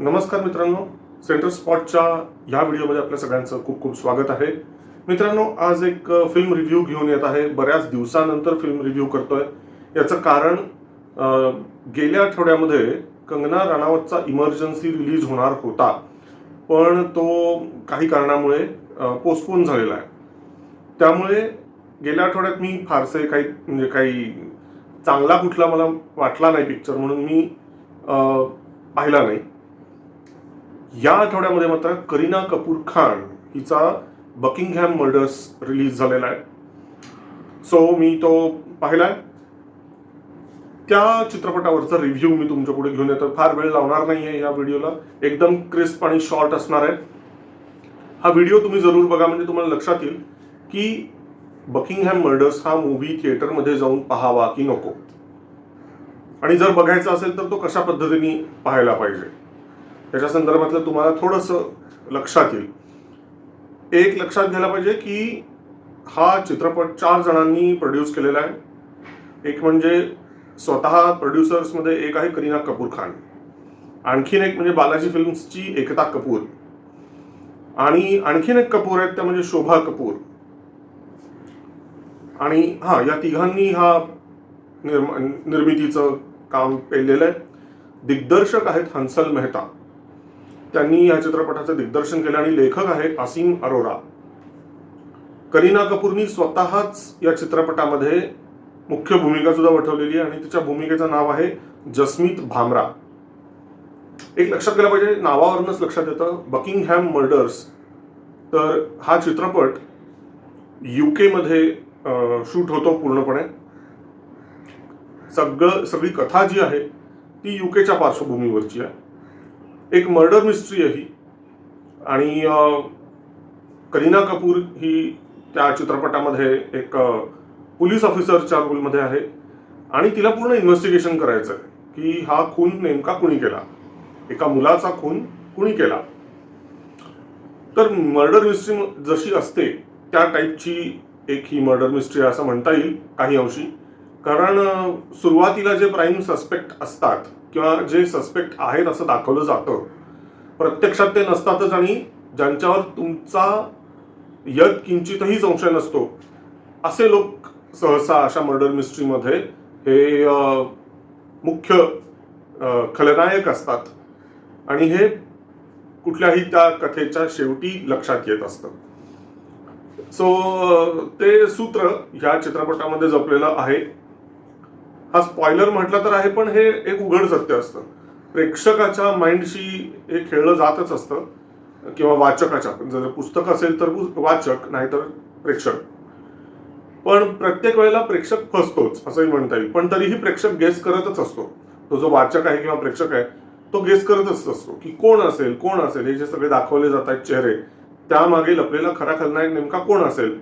नमस्कार मित्रांनो सेंटर स्पॉटच्या या व्हिडिओमध्ये आपल्या सगळ्यांचं खूप खूप स्वागत आहे. मित्रांनो आज एक फिल्म रिव्ह्यू घेऊन येत आहे. बऱ्याच दिवसानंतर फिल्म रिव्ह्यू करतोय. याचं कारण गेल्या आठवड्यामध्ये कंगना राणावतचा इमर्जन्सी रिलीज होणार होता. पण तो काही कारणामुळे पोस्टपोन झालेला आहे. त्यामुळे गेल्या आठवड्यात मी फारसे काही म्हणजे काही चांगला कुठला मला वाटला नाही पिक्चर म्हणून मी पाहिला नाही. या आठवड्यामध्ये मात्र करीना कपूर खान हिचा बकिंगहॅम मर्डर्स रिलीज झालेला आहे. सो मी तो पाहिलाय. त्या चित्रपटावरचा रिव्ह्यू मी तुमच्यापुढे घेऊन येतो. फार वेळ लावणार नाहीये या व्हिडिओला एकदम क्रिस्प आणि शॉर्ट असणार आहे. हा व्हिडिओ तुम्ही जरूर बघा म्हणजे तुम्हाला लक्षात येईल की बकिंगहॅम मर्डर्स हा मूवी थिएटरमध्ये जाऊन पाहावा की नको. आणि जर बघायचा असेल तर तो कशा पद्धतीने पाहायला पाहिजे? त्याच्या संदर्भातलं तुम्हाला थोडंसं लक्षात येईल. एक लक्षात घ्यायला पाहिजे की हा चित्रपट चार जणांनी प्रोड्यूस केलेला आहे. एक म्हणजे स्वतः प्रोड्युसर्समध्ये एक आहे करीना कपूर खान. आणखीन एक म्हणजे बालाजी फिल्म्सची एकता कपूर. आणि आणखीन एक कपूर आहेत त्या म्हणजे शोभा कपूर. आणि हा या तिघांनी हा निर्म निर्मितीचं काम पेललेलं आहे. दिग्दर्शक आहेत हंसल मेहता. त्यांनी या चित्रपटाचं दिग्दर्शन केलं आणि लेखक आहे आसिम अरोरा. करीना कपूरनी स्वतःच या चित्रपटामध्ये मुख्य भूमिका सुद्धा वठवलेली आहे आणि तिच्या भूमिकेचं नाव आहे जसमीत भामरा. एक लक्षात केलं पाहिजे नावावरूनच लक्षात येतं बकिंगहॅम मर्डर्स. तर हा चित्रपट युकेमध्ये शूट होतो पूर्णपणे. सगळं सगळी कथा जी आहे ती युकेच्या पार्श्वभूमीवरची आहे. एक मर्डर मिस्ट्री आहे ही. आणि करीना कपूर ही त्या चित्रपटामध्ये एक पोलीस ऑफिसरच्या रोलमध्ये आहे. आणि तिला पूर्ण इन्व्हेस्टिगेशन करायचं आहे की हा खून नेमका कुणी केला? एका मुलाचा खून कुणी केला? तर मर्डर मिस्ट्री जशी असते त्या टाईपची एक ही मर्डर मिस्ट्री असं म्हणता येईल काही अंशी. कारण सुरुवातीला जे प्राईम सस्पेक्ट असतात किंवा जे सस्पेक्ट आहेत असं दाखवलं जातं प्रत्यक्षात ते नसतातच आणि ज्यांच्यावर तुमचा यत किंचितही संशय नसतो असे लोक सहसा अशा मर्डर मिस्ट्रीमध्ये हे मुख्य खलनायक असतात. आणि हे कुठल्याही त्या कथेच्या शेवटी लक्षात येत असतं. सो ते सूत्र ह्या चित्रपटामध्ये जपलेलं आहे. हा स्पॉयलर म्हटलं तर आहे पण हे एक उघड सत्य असतं. प्रेक्षकाच्या माइंडशी हे खेळलं जातच असतं किंवा वाचकाच्या. जर पुस्तक असेल तर वाचक नाहीतर प्रेक्षक. पण प्रत्येक वेळेला प्रेक्षक फसतोच असंही म्हणता येईल. पण तरीही प्रेक्षक गेस करतच असतो. तो जो वाचक आहे किंवा प्रेक्षक आहे तो गेस करतच असतो की कोण असेल कोण असेल? हे जे सगळे दाखवले जात आहेत चेहरे त्यामागे लपलेला खरा खलनायक नेमका कोण असेल?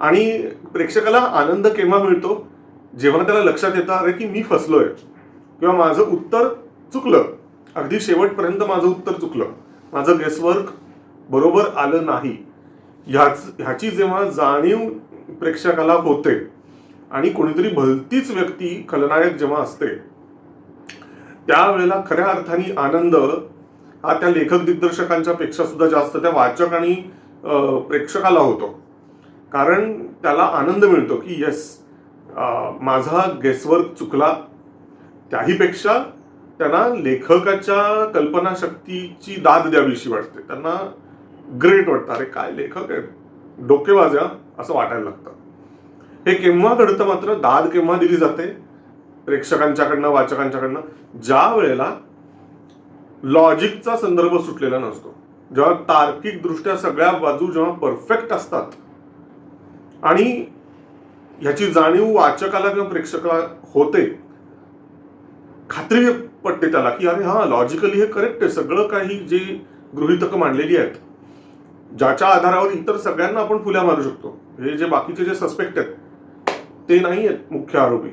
आणि प्रेक्षकाला आनंद केव्हा मिळतो? जेव्हा त्याला लक्षात येतं अरे की मी फसलोय. किंवा माझं उत्तर चुकलं. अगदी शेवटपर्यंत माझं उत्तर चुकलं. माझं गेसवर्क बरोबर आलं नाही. ह्याच ह्याची जेव्हा जाणीव प्रेक्षकाला होते आणि कोणीतरी भलतीच व्यक्ती खलनायक जेव्हा असते त्यावेळेला खऱ्या अर्थाने आनंद हा त्या लेखक दिग्दर्शकांच्या पेक्षा सुद्धा जास्त त्या वाचक आणि प्रेक्षकाला होतो. कारण त्याला आनंद मिळतो की येस माझा गेसवर्क चुकला. त्याहीपेक्षा त्यांना लेखकाच्या कल्पनाशक्तीची दाद द्यावीशी वाटते. त्यांना ग्रेट वाटतं. अरे काय लेखक आहे डोकेबाजा असं वाटायला लागतं. हे केव्हा घडतं मात्र? दाद केव्हा दिली जाते? प्रेक्षकांच्याकडनं वाचकांच्याकडनं? ज्या वेळेला लॉजिकचा संदर्भ सुटलेला नसतो. जेव्हा तार्किकदृष्ट्या सगळ्या बाजू जेव्हा परफेक्ट असतात. आणि ह्याची जाणीव वाचकाला किंवा प्रेक्षकाला होते. खात्री पटते त्याला की अरे हा लॉजिकली हे करेक्ट आहे. सगळं काही जे गृहितकं मांडलेली आहेत ज्याच्या आधारावर इतर सगळ्यांना आपण फुल्या मारू शकतो. हे जे बाकीचे जे सस्पेक्ट आहेत ते नाही आहेत मुख्य आरोपी.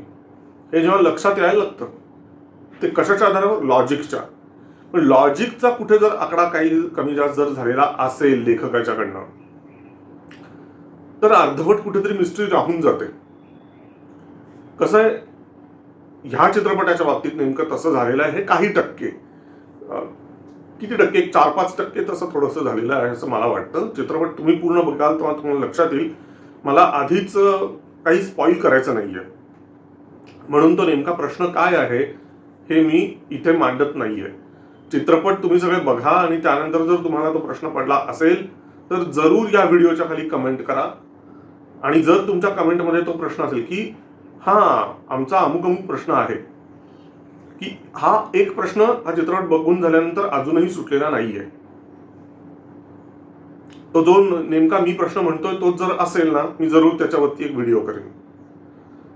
हे जेव्हा लक्षात यायला लागतं ते कशाच्या आधारावर? लॉजिकच्या पण लॉजिकचा कुठे जर आकडा काही कमी जास्त जर झालेला असेल लेखकाच्याकडनं तर अर्धवट कुठेतरी मिस्ट्री राहून जाते. कसं आहे? ह्या चित्रपटाच्या बाबतीत नेमकं तसं झालेलं आहे. हे काही टक्के किती टक्के? एक चार पाच टक्के तसं थोडंसं झालेलं आहे असं मला वाटतं. चित्रपट तुम्ही पूर्ण बघाल तेव्हा तुम्हाला लक्षात येईल. मला आधीच काही स्पॉईल करायचं नाहीये. म्हणून तो नेमका प्रश्न काय आहे हे मी इथे मांडत नाहीये. चित्रपट तुम्ही सगळे बघा आणि त्यानंतर जर तुम्हाला तो प्रश्न पडला असेल तर जरूर या व्हिडिओच्या खाली कमेंट करा. आणि जर तुमच्या कमेंटमध्ये तो प्रश्न असेल की हा आमचा अमुक अमुक प्रश्न आहे की हा एक प्रश्न हा चित्रपट बघून झाल्यानंतर अजूनही सुटलेला नाहीये. तो जो नेमका मी प्रश्न म्हणतोय तो जर असेल ना मी जरूर त्याच्यावरती एक व्हिडिओ करेन.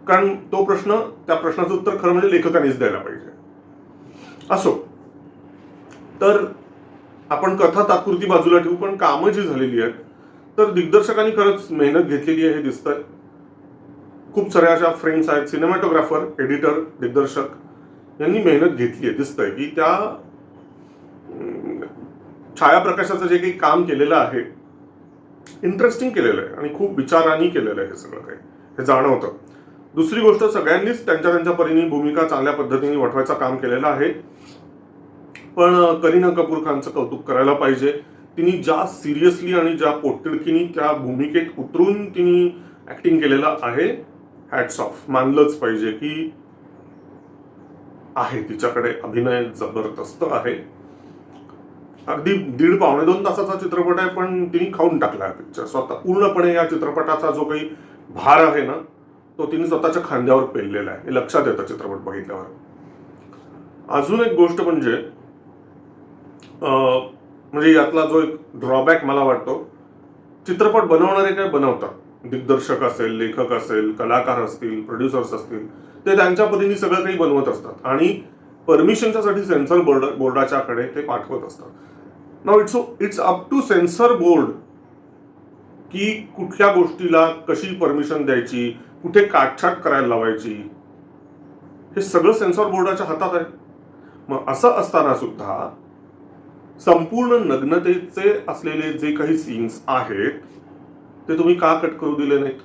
कारण तो प्रश्न त्या प्रश्नाचं उत्तर खरं म्हणजे लेखकानेच द्यायला पाहिजे. असो. तर आपण कथा तात्पुरती बाजूला ठेवू पण कामं जी झालेली आहेत तर दिग्दर्शकांनी खरंच मेहनत घेतलेली आहे हे दिसतंय. खूप साऱ्या अशा फ्रेंड्स आहेत सिनेमॅटोग्राफर एडिटर दिग्दर्शक यांनी मेहनत घेतली आहे दिसतंय की त्या छायाप्रकाशाचं जे काही काम केलेलं आहे इंटरेस्टिंग केलेलं आहे आणि खूप विचारांनी केलेलं आहे हे सगळं काही हे जाणवतं. दुसरी गोष्ट सगळ्यांनीच त्यांच्या त्यांच्या परीने भूमिका चांगल्या पद्धतीने वठवायचं काम केलेलं आहे. पण करीना कपूर खानचं कौतुक करायला पाहिजे. तिने ज्या सिरियसली आणि ज्या पोटतिडकीने त्या भूमिकेत उतरून तिने ऍक्टिंग केलेलं आहे हॅट्स ऑफ मानलंच पाहिजे की आहे तिच्याकडे अभिनय जबरदस्त आहे. अगदी दीड पावणे दोन तासाचा चित्रपट आहे पण तिने खाऊन टाकला आहे पिक्चर स्वतः पूर्णपणे या चित्रपटाचा जो काही भार आहे ना तो तिने स्वतःच्या खांद्यावर पेललेला आहे. हे लक्षात येतं चित्रपट बघितल्यावर. अजून एक गोष्ट म्हणजे म्हणजे यातला जो एक ड्रॉबॅक मला वाटतो चित्रपट बनवणारे काय बनवतात? दिग्दर्शक असेल लेखक असेल कलाकार असतील प्रोड्युसर्स असतील ते त्यांच्या पद्धतीने सगळं काही बनवत असतात. आणि परमिशनच्यासाठी सेन्सर बोर्ड बोर्डाच्याकडे ते पाठवत असतात. नाव it's it's up to censor board की कुठल्या गोष्टीला कशी परमिशन द्यायची कुठे काटछाट करायला लावायची हे सगळं सेन्सॉर बोर्डाच्या हातात आहे. मग असं असताना सुद्धा संपूर्ण नग्नतेचे असलेले जे काही सीन्स आहेत ते तुम्ही का कट करू दिले नाहीत?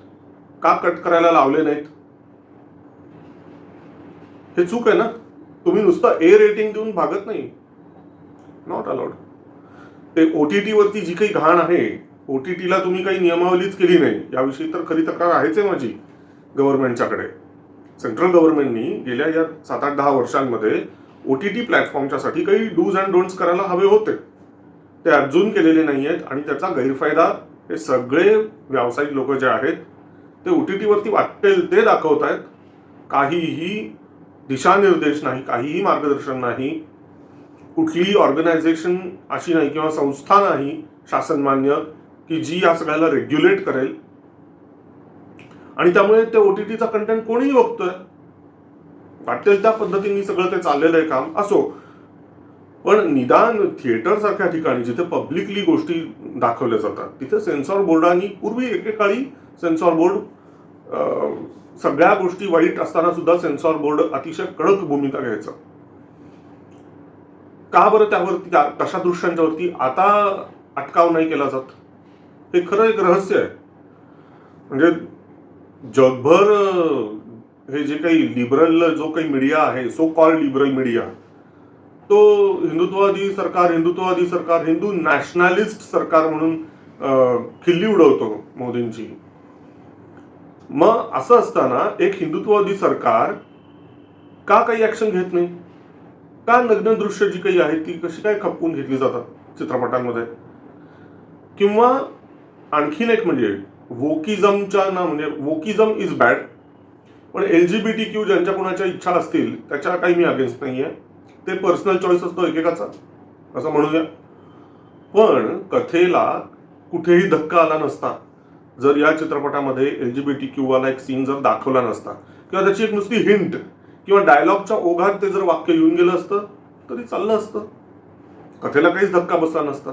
का कट करायला लावले नाहीत? हे चूक आहे ना? तुम्ही नुसतं ए रेटिंग देऊन भागत नाही. नॉट अलाउड ते ओ टी टीवरती जी काही घाण आहे ओ टी टीला तुम्ही काही नियमावलीच केली नाही. याविषयी तर खरी तक्रार आहेच आहे माझी गव्हर्नमेंटच्याकडे सेंट्रल गव्हर्नमेंटनी गेल्या या सात आठ दहा वर्षांमध्ये ओ टी टी प्लॅटफॉर्मच्यासाठी काही डूज अँड डोंट्स करायला हवे होते. ते अजून केलेले नाही आहेत आणि त्याचा गैरफायदा हे सगळे व्यावसायिक लोक जे आहेत ते ओ टी टीवरती वाटेल ते दाखवत आहेत काहीही दिशानिर्देश नाही काहीही मार्गदर्शन नाही. कुठलीही ऑर्गनायझेशन अशी नाही किंवा संस्था नाही शासनमान्य की जी या सगळ्याला रेग्युलेट करेल. आणि त्यामुळे ते ओटीटीचा कंटेंट कोणीही बघतोय वाटेल त्या पद्धतीने सगळं ते चाललेलं आहे काम. असो. पण निदान थिएटर सारख्या ठिकाणी जिथे पब्लिकली गोष्टी दाखवल्या जातात तिथे सेन्सॉर बोर्डांनी पूर्वी एकेकाळी सेन्सॉर बोर्ड सगळ्या गोष्टी वाईट असताना सुद्धा सेन्सॉर बोर्ड अतिशय कडक भूमिका घ्यायचं. का बरं त्यावरती तशा दृश्यांच्यावरती आता अटकाव नाही केला जात? हे खरं एक रहस्य आहे. म्हणजे जगभर हे जे काही लिबरल जो काही मीडिया आहे सो कॉल्ड लिबरल मीडिया तो हिंदुत्ववादी सरकार हिंदुत्ववादी सरकार हिंदू नॅशनॅलिस्ट सरकार म्हणून खिल्ली उडवतो मोदींची. मग असं असताना एक हिंदुत्ववादी सरकार का काही ऍक्शन घेत नाही? का नग्न दृश्य जी काही आहेत ती कशी काय खपवून घेतली जातात चित्रपटांमध्ये? किंवा आणखीन एक म्हणजे वोकिझमच्या ना म्हणजे वोकिझम इज बॅड पण L G B T Q ज्यांच्या कोणाच्या इच्छा असतील त्याच्या काही मी अगेन्स्ट नाही आहे ते पर्सनल चॉईस असतो एकेकाचा असं म्हणूया. पण कथेला कुठेही धक्का आला नसता. जर या चित्रपटामध्ये एल जी बी टी क्यूवाला एक सीन जर दाखवला नसता किंवा त्याची एक नुसती हिंट किंवा डायलॉगच्या ओघात ते जर वाक्य येऊन गेलं असतं तरी चाललं असतं. कथेला काहीच धक्का बसला नसता.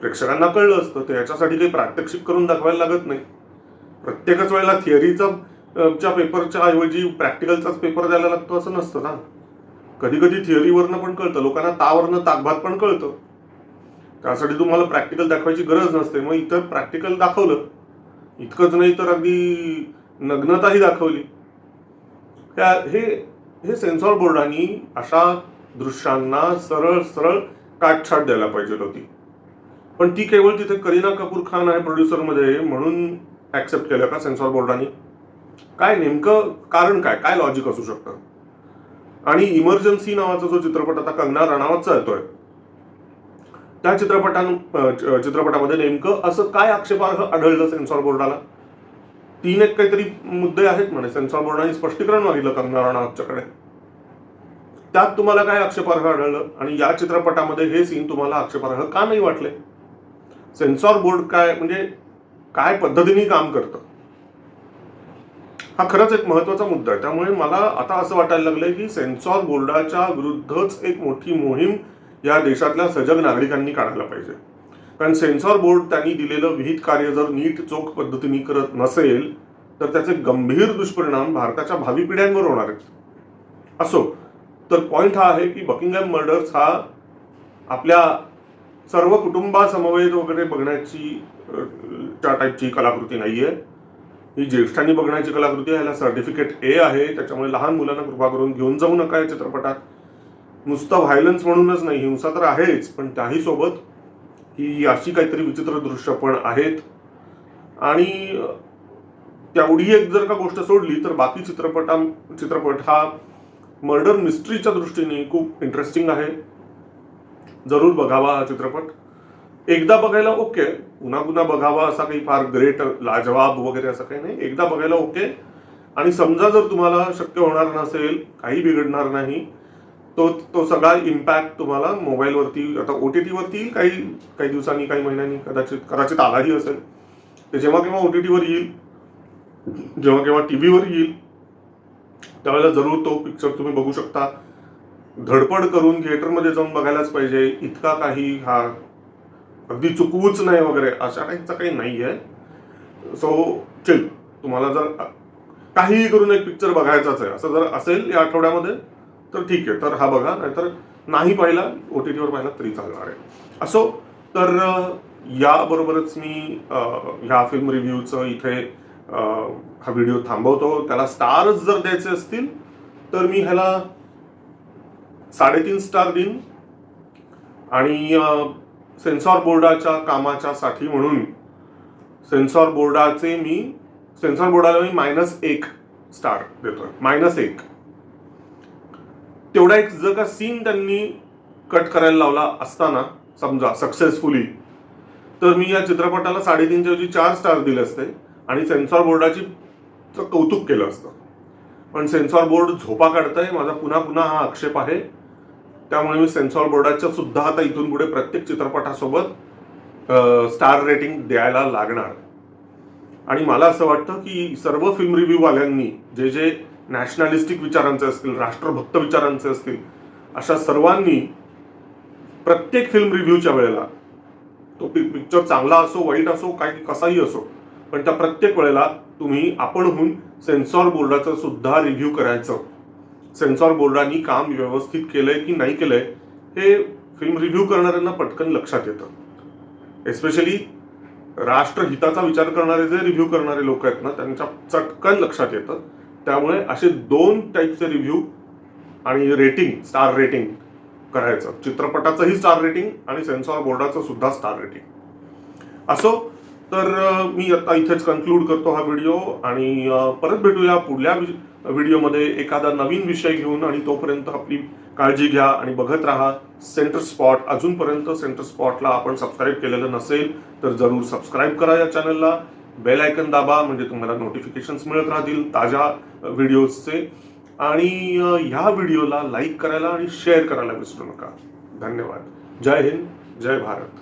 प्रेक्षकांना कळलं असतं ते याच्यासाठी काही प्रात्यक्षिक करून दाखवायला लागत नाही. प्रत्येकच वेळेला थिअरीचा च्या पेपरच्या ऐवजी प्रॅक्टिकलचाच पेपर द्यायला लागतो असं नसतं ना. कधी कधी थिअरीवरनं पण कळतं लोकांना तावरनं ताकभात पण कळतं. त्यासाठी तुम्हाला प्रॅक्टिकल दाखवायची गरज नसते. मग इतर प्रॅक्टिकल दाखवलं इतकंच नाही तर अगदी नग्नताही दाखवली. त्या हे हे सेन्सॉर बोर्डांनी अशा दृश्यांना सरळ सरळ काटछाट द्यायला पाहिजे होती. पण ती केवळ तिथे करीना कपूर खान आहे प्रोड्युसरमध्ये म्हणून ॲक्सेप्ट केलं का सेन्सॉर बोर्डाने? काय नेमकं कारण काय? काय लॉजिक असू शकतं? आणि इमर्जन्सी नावाचा जो चित्रपट आता कंगना राणावतचा येतोय त्या चित्रपटां चित्रपटामध्ये नेमकं असं काय आक्षेपार्ह आढळलं सेन्सॉर बोर्डाला? तीन एक काहीतरी मुद्दे आहेत म्हणे. सेन्सॉर बोर्डाने स्पष्टीकरण मागितलं कंगना राणावतच्याकडे. त्यात तुम्हाला काय आक्षेपार्ह आढळलं? आणि या चित्रपटामध्ये हे सीन तुम्हाला आक्षेपार्ह का नाही वाटले? सेन्सॉर बोर्ड काय म्हणजे काय पद्धतीने काम करतं? हा खरंच एक महत्त्वाचा मुद्दा आहे. त्यामुळे मला आता असं वाटायला लागलंय की सेन्सॉर बोर्डाच्या विरुद्धच एक मोठी मोहीम या देशातल्या सजग नागरिकांनी काढायला पाहिजे. कारण सेन्सॉर बोर्ड त्यांनी दिलेलं विहित कार्य जर नीट चोख पद्धतीने करत नसेल तर त्याचे गंभीर दुष्परिणाम भारताच्या भावी पिढ्यांवर होणार आहेत. असो तर पॉईंट हा आहे की बकिंगहॅम मर्डर्स हा आपल्या सर्व कुटुंबासमवेत वगैरे बघण्याची त्या टाईपची कलाकृती नाहीये. ही ज्येष्ठांनी बघण्याची कलाकृती ह्याला सर्टिफिकेट ए आहे. त्याच्यामुळे लहान मुलांना कृपा करून घेऊन जाऊ नका या चित्रपटात. नुसतं व्हायलन्स म्हणूनच नाही. हिंसा तर आहेच. पण त्याही सोबत ही अशी काहीतरी विचित्र दृश्य पण आहेत. आणि तेवढी एक जर का गोष्ट सोडली तर बाकी चित्रपटा चित्रपट हा मर्डर मिस्ट्रीच्या दृष्टीने खूप इंटरेस्टिंग आहे. जरूर बघावा हा चित्रपट. एकदा बघायला ओके. पुन्हा पुन्हा बघावा असा काही फार ग्रेट लाजवाब वगैरे असं काही नाही. एकदा बघायला ओके. आणि समजा जर तुम्हाला शक्य होणार नसेल काही बिघडणार नाही तो तो सगळा इम्पॅक्ट तुम्हाला मोबाईलवरती आता ओ टी टीवरती येईल काही काही दिवसांनी काही महिन्यांनी कदाचित कदाचित आलाही असेल. ते जेव्हा केव्हा ओ टी टीवर येईल जेव्हा केव्हा टी व्हीवर येईल त्यावेळेला जरूर तो पिक्चर तुम्ही बघू शकता. धडपड करून थिएटरमध्ये जाऊन बघायलाच पाहिजे. इतका काही हा अगदी चुकवूच नाही वगैरे अशा टाईपचा काही नाही आहे सो चिल तुम्हाला जर काहीही करून एक पिक्चर बघायचाच आहे असं जर असेल या आठवड्यामध्ये तर ठीक आहे तर हा बघा नाहीतर नाही पाहिला ओ टी टीवर पाहिला तरी चालणार आहे. असो तर याबरोबरच मी ह्या फिल्म रिव्ह्यूचं इथे हा व्हिडिओ थांबवतो. त्याला स्टार्स जर द्यायचे असतील तर मी ह्याला साडेतीन स्टार देईन. आणि सेन्सॉर बोर्डाच्या कामाच्या साठी म्हणून. सेन्सॉर बोर्डाचे मी सेन्सॉर बोर्डाला मी मायनस एक स्टार देतोय. मायनस एक. तेवढा एक जर का सीन त्यांनी कट करायला लावला असताना समजा सक्सेसफुली तर मी या चित्रपटाला साडेतीनच्या ऐवजी चार स्टार दिले असते आणि सेन्सॉर बोर्डाची कौतुक केलं असतं. पण सेन्सॉर बोर्ड झोपा काढतंय माझा पुन्हा पुन्हा हा आक्षेप आहे. त्यामुळे मी सेन्सॉर बोर्डाच्या सुद्धा आता इथून पुढे प्रत्येक चित्रपटासोबत स्टार रेटिंग द्यायला लागणार. आणि मला असं वाटतं की सर्व फिल्म रिव्ह्यूवाल्यांनी जे जे नॅशनॅलिस्टिक विचारांचे असतील राष्ट्रभक्त विचारांचे असतील अशा सर्वांनी प्रत्येक फिल्म रिव्ह्यूच्या वेळेला तो पिक्चर चांगला असो वाईट असो काय कसाही असो पण त्या प्रत्येक वेळेला तुम्ही आपणहून सेन्सॉर बोर्डाचं सुद्धा रिव्ह्यू करायचं. सेन्सॉर बोर्डाने काम व्यवस्थित केलंय की नाही केलंय हे फिल्म रिव्ह्यू करणाऱ्यांना पटकन लक्षात येतं. एस्पेशली राष्ट्रहिताचा विचार करणारे जे रिव्ह्यू करणारे लोक आहेत ना त्यांच्या चटकन लक्षात येतं. त्यामुळे असे दोन टाईपचे रिव्ह्यू आणि रेटिंग स्टार रेटिंग करायचं. चित्रपटाचंही स्टार रेटिंग आणि सेन्सॉर बोर्डाचं सुद्धा स्टार रेटिंग असो तर मी आता इथेच कन्क्लूड करतो हा व्हिडिओ आणि परत भेटूया पुढल्या व्हिडिओमध्ये एखादा नवीन विषय घेऊन आणि तोपर्यंत आपली काळजी घ्या आणि बघत राहा. सेंटर स्पॉट अजूनपर्यंत सेंटर स्पॉटला आपण सबस्क्राईब केलेलं नसेल तर जरूर सबस्क्राईब करा या चॅनलला बेल आयकन दाबा म्हणजे तुम्हाला नोटिफिकेशन्स मिळत राहतील ताज्या व्हिडिओजचे आणि ह्या व्हिडिओला लाईक करायला आणि शेअर करायला विसरू नका. धन्यवाद. जय हिंद जय भारत.